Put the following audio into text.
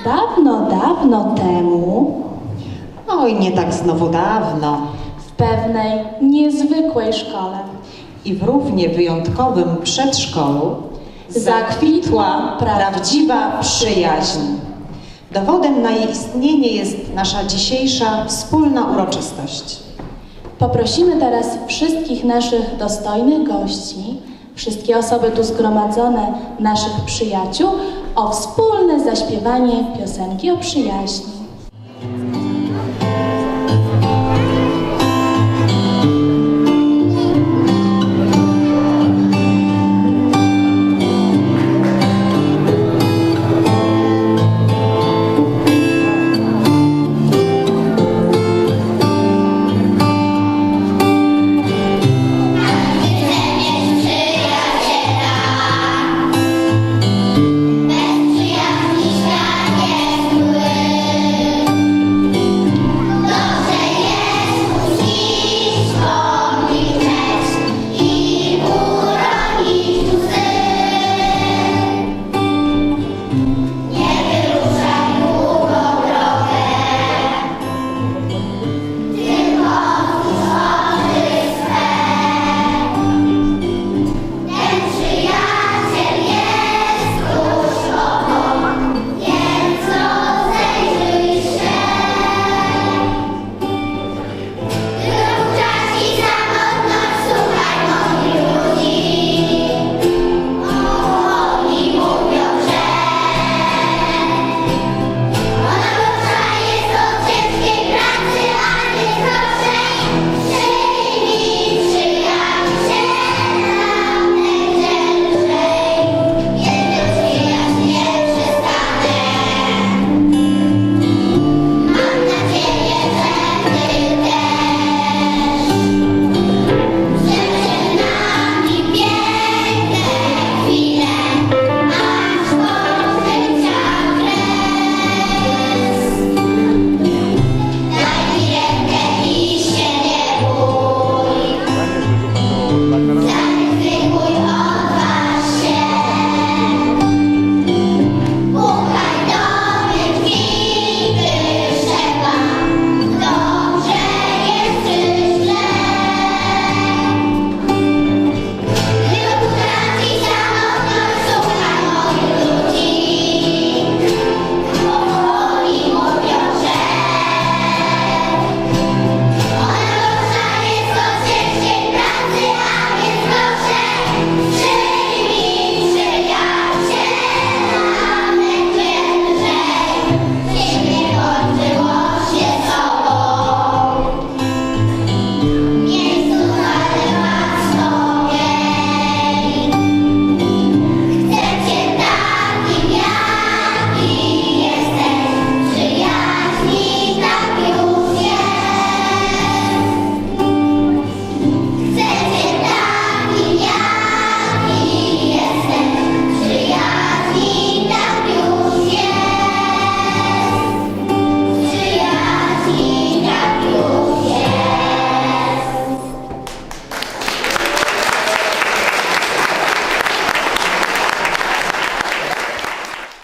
Dawno, dawno temu, Oj, nie tak znowu dawno. w pewnej niezwykłej szkole, I w równie wyjątkowym przedszkolu Zakwitła prawdziwa przyjaźń. Dowodem na jej istnienie jest nasza dzisiejsza wspólna uroczystość. poprosimy teraz wszystkich naszych dostojnych gości, wszystkie osoby tu zgromadzone, naszych przyjaciół, o wspólne zaśpiewanie piosenki o przyjaźni.